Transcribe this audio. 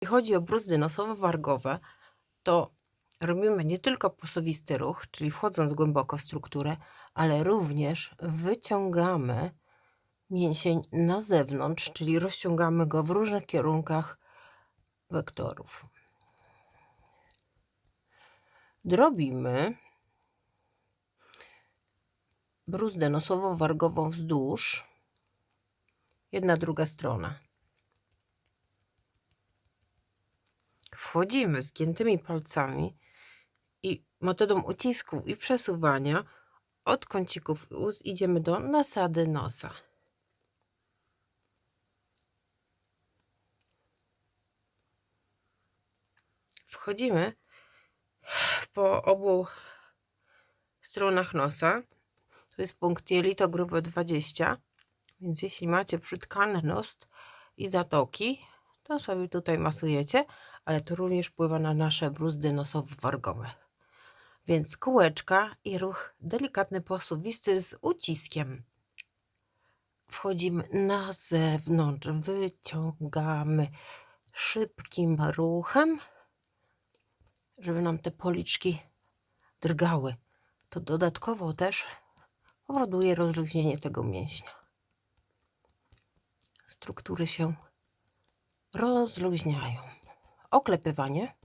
Jeśli chodzi o bruzdy nosowo-wargowe, to robimy nie tylko posuwisty ruch, czyli wchodząc głęboko w strukturę, ale również wyciągamy mięsień na zewnątrz, czyli rozciągamy go w różnych kierunkach wektorów. Drobimy bruzdę nosowo-wargową wzdłuż, jedna, druga strona. Wchodzimy zgiętymi palcami i metodą ucisku i przesuwania od kącików ust idziemy do nasady nosa. Wchodzimy po obu stronach nosa. To jest punkt jelito grube 20. Więc jeśli macie przytkany nos i zatoki, to sobie tutaj masujecie, ale to również wpływa na nasze bruzdy nosowo-wargowe. Więc kółeczka i ruch delikatny posuwisty z uciskiem. Wchodzimy na zewnątrz, wyciągamy szybkim ruchem, żeby nam te policzki drgały. To dodatkowo też powoduje rozluźnienie tego mięśnia. Struktury się rozluźniają. Oklepywanie.